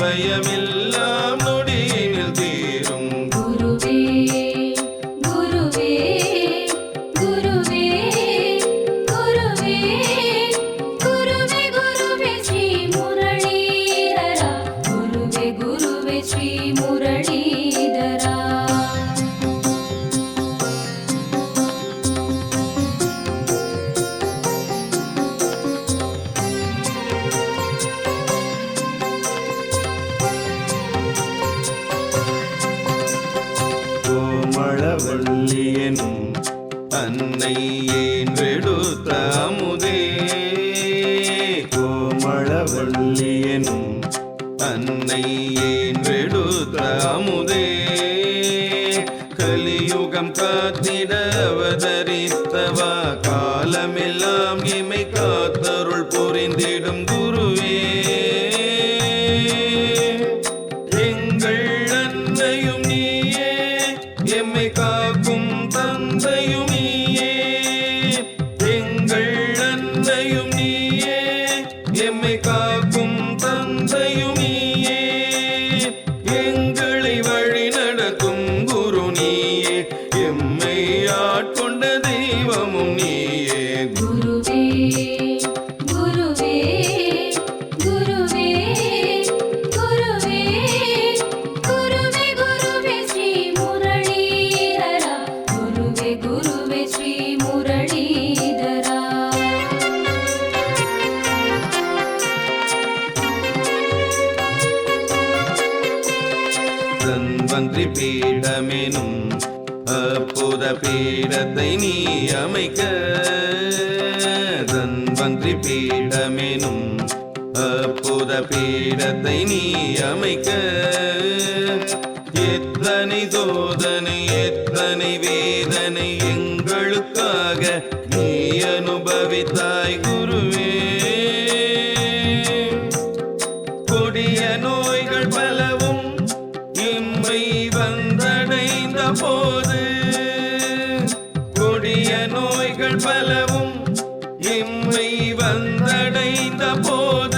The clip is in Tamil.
எல்லாம் நொடியினில் தீரும். குருவே குருவே குருவே குருவே குருவே குருவே ஸ்ரீ முரளீரா குருவே குருவே ஸ்ரீ முரளீ அன்னை ஏன்றெடுத்த அமுதே? கோமளவல்லி எனும் அன்னை ஏன்றெடுத்த அமுதே? கலியுகம் காத்திட அவதரித்தவா காலமெல்லாம் இமை காத்தருள் புரிந்திடும் குரு காக்கும் தந்தையும் நீயே. எங்கள் அன்னையும் நீயே. எம்மை காக்கும் தந்தையும் நீயே. எங்களை வழி நடக்கும் குரு நீயே. எம்மை ஆட்கொண்ட தெய்வமும் நீ தன்வந்திரி பீடமெனும் அற்புத பீடத்தை நீ அமைக்க. தன்வந்திரி பீடமெனும் அற்புத பீடத்தை நீ அமைக்க. எத்தனை சோதனை எத்தனை வேதனை எங்களுக்காக நீ அனுபவித்தார் போது. கொடிய நோய்கள் பலவும் எம்மை வந்தடைந்த போது.